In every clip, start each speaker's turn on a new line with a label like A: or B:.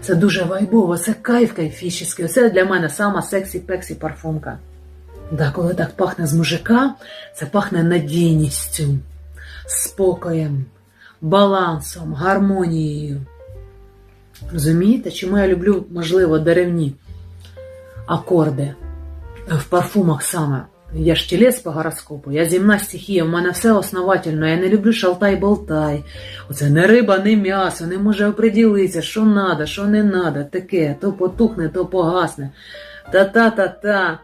A: Це дуже вайбово, це кайф кайфічний. Це для мене сама сексі-пексі парфумка. Да, коли так пахне з мужика, це пахне надійністю, спокоєм, балансом, гармонією. Розумієте, чому я люблю, можливо, деревні акорди в парфумах саме. Я ж тілець по гороскопу, я зімна стихія, в мене все основательно, я не люблю шалтай-болтай. Оце не риба, не м'ясо, не може оприділитися, що надо, що не надо, таке, то потухне, то погасне. Та-та-та-та.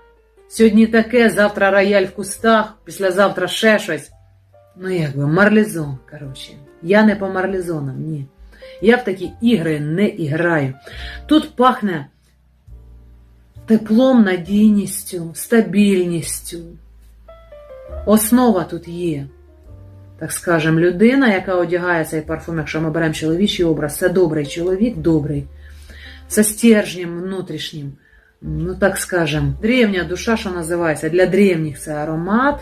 A: Сьогодні таке, завтра рояль в кустах, післязавтра ще щось. Ну, якби марлізон, коротше. Я не по марлізонам, ні. Я в такі ігри не іграю. Тут пахне теплом, надійністю, стабільністю. Основа тут є. Так скажем, людина, яка одягає цей парфум, якщо ми беремо чоловічий образ, це добрий чоловік, добрий. Це стержнем внутрішнім. Ну, так скажем, древня душа, що називається, для древніх це аромат,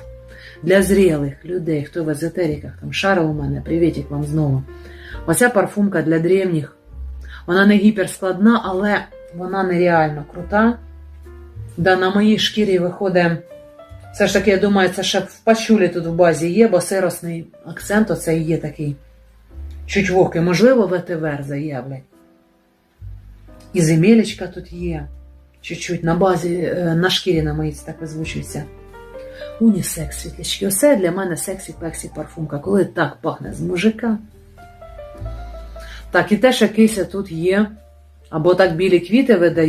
A: для зрілих людей, хто в езотериках, там шари у мене, привітик вам знову. Оця парфумка для древніх. Вона не гіперскладна, але вона нереально крута. Да, на моїй шкірі виходить. Все ж таки, я думаю, це ще в пачулі тут в базі є, бо сиросний акцент оце і є такий. Чуть вогкий, можливо, ветивер заявлять. І земелечка тут є. Чуть-чуть на базі, е, на шкірі на моїй так озвучується. Унісекс світлячки. Оце для мене сексі-пексі парфумка, коли так пахне з мужика. Так, і теж якийсь тут є. Або так білі квіти видає.